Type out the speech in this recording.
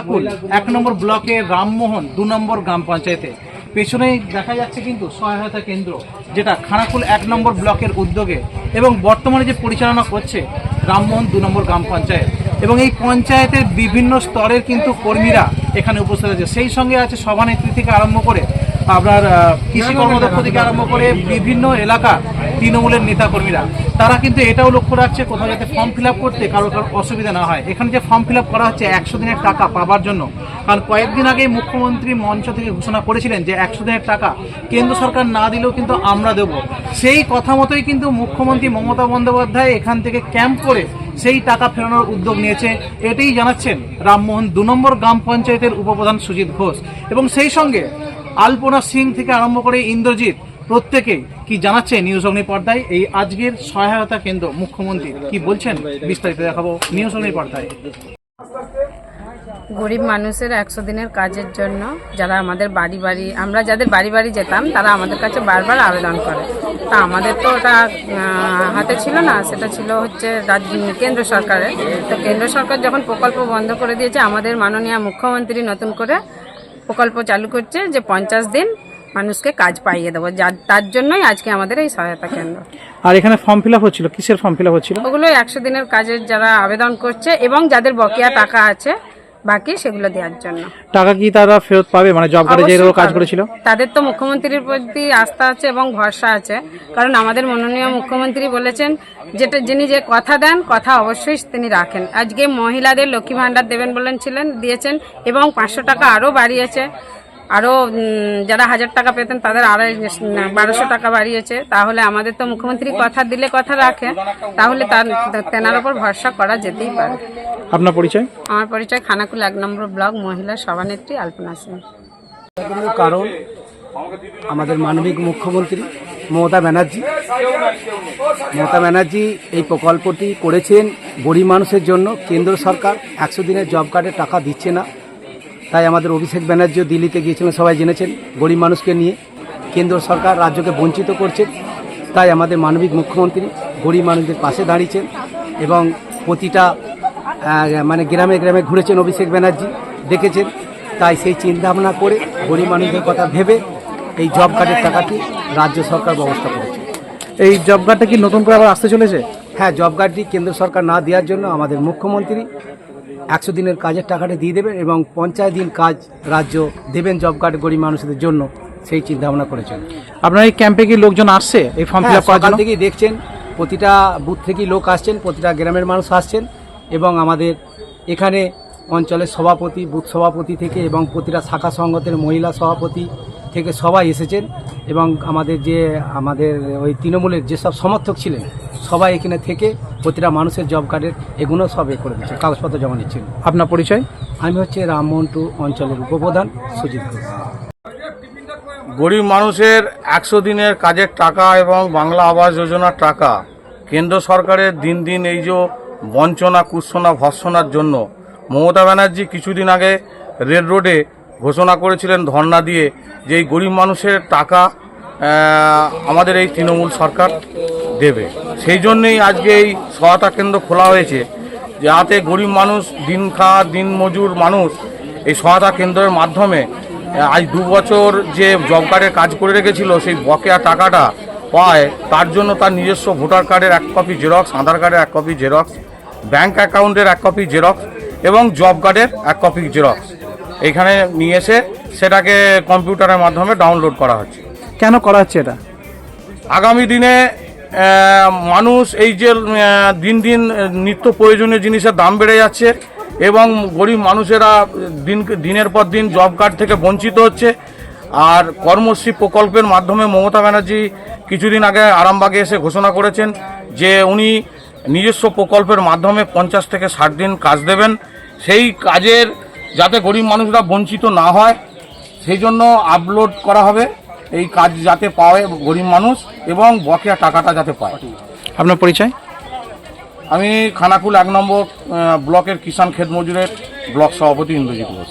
খানাকুল এক নম্বর ব্লকে রামমোহন, দু নম্বর গ্রাম পঞ্চায়েতে। পেছনেই দেখা যাচ্ছে কিন্তু সহায়তা কেন্দ্র, যেটা খানাকুল এক নম্বর ব্লকের উদ্যোগে এবং বর্তমানে যে পরিচালনা করছে রামমোহন দু নম্বর গ্রাম পঞ্চায়েত। এবং এই পঞ্চায়েতের বিভিন্ন স্তরের কিন্তু কর্মীরা এখানে উপস্থিত আছে। সেই সঙ্গে আছে সভানেত্রী থেকে আরম্ভ করে আপনার কৃষি কর্মদক্ষ থেকে আরম্ভ করে বিভিন্ন এলাকা তৃণমূলের নেতাকর্মীরা। তারা কিন্তু এটাও লক্ষ্য রাখছে কোথাও যাতে ফর্ম ফিল করতে কারও কারও অসুবিধা না হয়। এখানে যে ফর্ম ফিল করা হচ্ছে একশো দিনের টাকা পাবার জন্য, কারণ কয়েকদিন আগে মুখ্যমন্ত্রী মঞ্চ থেকে ঘোষণা করেছিলেন যে একশো দিনের টাকা কেন্দ্র সরকার না দিলেও কিন্তু আমরা দেব। সেই কথা মতোই কিন্তু মুখ্যমন্ত্রী মমতা বন্দ্যোপাধ্যায় এখান থেকে ক্যাম্প করে সেই টাকা ফেরানোর উদ্যোগ নিয়েছে। এটাই জানাচ্ছেন রামমোহন দু নম্বর গ্রাম পঞ্চায়েতের উপপ্রধান সুজিত ঘোষ। এবং সেই সঙ্গে আলপনা সিং থেকে আরম্ভ করে ইন্দ্রজিৎ প্রত্যেকেই কি জানাচ্ছে নিউজ অগ্নি পর্দায়? এই আজকের সহায়তা কেন্দ্র মুখ্যমন্ত্রী কি বলছেন? বিস্তারিত দেখাবো নিউজ অগ্নি পর্দায়। গরিব মানুষের একশো দিনের কাজের জন্য যারা আমাদের বাড়ি বাড়ি, আমরা যাদের বাড়ি বাড়ি যেতাম, তারা আমাদের কাছে বারবার আবেদন করে। তা আমাদের তো ওটা হাতে ছিল না, সেটা ছিল হচ্ছে রাজ্য কেন্দ্র সরকারের। তো কেন্দ্র সরকার যখন প্রকল্প বন্ধ করে দিয়েছে, আমাদের মাননীয় মুখ্যমন্ত্রী নতুন করে প্রকল্প চালু করছে যে পঞ্চাশ দিন মানুষকে কাজ পাইয়ে দেবো। যার তার জন্যই আজকে আমাদের এই সহায়তা কেন্দ্র। আর এখানে ফর্ম ফিল আপ হচ্ছিল? কিসের ফর্ম ফিল আপ হচ্ছিল? ওগুলো একশো দিনের কাজের যারা আবেদন করছে এবং যাদের বকেয়া টাকা আছে বাকি সেগুলো দেওয়ার জন্য। টাকা কি তারা ফেরত পাবে? মানে জব কার্ডে যে কাজ করেছিল? তাদের তো মুখ্যমন্ত্রীর প্রতি আস্থা আছে এবং ভরসা আছে। কারণ আমাদের মাননীয় মুখ্যমন্ত্রী বলেছেন যেটা যিনি যে কথা দেন কথা অবশ্যই তিনি রাখেন। আজকে মহিলাদের লক্ষ্মী ভাণ্ডার দেবেন বলেন ছিলেন দিয়েছেন এবং পাঁচশো টাকা আরও বাড়িয়েছে। আরও যারা হাজার টাকা পেতেন তাদের আড়াই বারোশো টাকা বাড়িয়েছে। তাহলে আমাদের তো মুখ্যমন্ত্রী কথা দিলে কথা রাখে। তাহলে তার তেনার ওপর ভরসা করা যেতেই পারে। আপনার পরিচয়? আমার পরিচয় খানাকুল এক নম্বর ব্লক মহিলা সভানেত্রী আলপনা সিং কারণ আমাদের মানবিক মুখ্যমন্ত্রী মমতা ব্যানার্জি মমতা ব্যানার্জি এই প্রকল্পটি করেছেন গরিব মানুষের জন্য। কেন্দ্র সরকার একশো দিনের জব কার্ডে টাকা দিচ্ছে না। তাই আমাদের অভিষেক ব্যানার্জিও দিল্লিতে গিয়েছিলেন সবাই জেনেছেন গরিব মানুষকে নিয়ে। কেন্দ্র সরকার রাজ্যকে বঞ্চিত করছে। তাই আমাদের মানবিক মুখ্যমন্ত্রী গরিব মানুষদের পাশে দাঁড়িয়েছেন এবং প্রতিটা মানে গ্রামে গ্রামে ঘুরেছেন অভিষেক ব্যানার্জি দেখেছেন। তাই সেই চিন্তা ভাবনা করে গরিব মানুষদের কথা ভেবে এই জব কার্ডের টাকাটি রাজ্য সরকার ব্যবস্থা করেছে। এই জব কার্ডটা কি নতুন করে আবার আসতে চলেছে? হ্যাঁ জব কার্ডটি কেন্দ্র সরকার না দেওয়ার জন্য আমাদের মুখ্যমন্ত্রী একশো দিনের কাজের টাকাটা দিয়ে দেবেন এবং পঞ্চায়েত দিন কাজ রাজ্য দেবেন জব কার্ড গরিব মানুষদের জন্য সেই চিন্তা ভাবনা করেছেন। আপনার এই ক্যাম্পে কি লোকজন আসছে? এই ফর্ম ফিল আপ করার জন্য? থেকেই দেখছেন প্রতিটা বুথ থেকেই লোক আসছেন প্রতিটা গ্রামের মানুষ আসছেন এবং আমাদের এখানে অঞ্চলের সভাপতি বুথ সভাপতি থেকে এবং প্রতিটা শাখা সংগতের মহিলা সভাপতি থেকে সবাই এসেছেন এবং আমাদের যে আমাদের ওই তৃণমূলের যেসব সমর্থক ছিলেন সবাই এখানে থেকে প্রতিটা মানুষের জব কার্ডের এগুলো সব এ করে দিচ্ছে কাগজপত্র জমা নিচ্ছেন আপনার পরিচয়? আমি হচ্ছে রামমোহনটু অঞ্চলের উপপ্রধান সুজিত ঘোষ। গরিব মানুষের একশো দিনের কাজের টাকা এবং বাংলা আবাস যোজনার টাকা কেন্দ্র সরকারের দিন দিন এই যে বঞ্চনা কুৎসনা ভর্সনার জন্য মমতা ব্যানার্জি কিছুদিন আগে রেড রোডে ঘোষণা করেছিলেন ধর্ণা দিয়ে যে এই গরিব মানুষের টাকা আমাদের এই তৃণমূল সরকার দেবে। সেই জন্যেই আজকে এই সহায়তা কেন্দ্র খোলা হয়েছে যাতে গরিব মানুষ দিন খাওয়া দিন মজুর মানুষ এই সহায়তা কেন্দ্রের মাধ্যমে আজ দু বছর যে জব কার্ডের কাজ করে রেখেছিল সেই বকেয়া টাকাটা পায় তার জন্য তার নিজস্ব ভোটার কার্ডের এক কপি জেরক্স আধার কার্ডের এক কপি জেরক্স ব্যাংক অ্যাকাউন্টের এক কপি জেরক্স এবং জব কার্ডের এক কপি জেরক্স। এখানে নিয়ে এসে সেটাকে কম্পিউটারের মাধ্যমে ডাউনলোড করা হচ্ছে। কেন করা হচ্ছে এটা? আগামী দিনে মানুষ এই যে দিন দিন নিত্য প্রয়োজনীয় জিনিসের দাম বেড়ে যাচ্ছে এবং গরিব মানুষেরা দিন, দিনের পর দিন জব কার্ড থেকে বঞ্চিত হচ্ছে। আর কর্মশ্রী প্রকল্পের মাধ্যমে মমতা ব্যানার্জি কিছুদিন আগে আরামবাগে এসে ঘোষণা করেছেন যে উনি নিজস্ব প্রকল্পের মাধ্যমে পঞ্চাশ থেকে ষাট দিন কাজ দেবেন। সেই কাজের যাতে গরিব মানুষরা বঞ্চিত না হয়, সেই জন্য আপলোড করা হবে। এই কাজ যাতে পায় গরিব মানুষ এবং বকেয়া টাকাটা যাতে পায়। আপনার পরিচয়? আমি খানাকুল এক নম্বর ব্লকের কিষাণ খেতমজুরের মজুরের ব্লক সভাপতি ইন্দ্রজিৎ ঘোষ।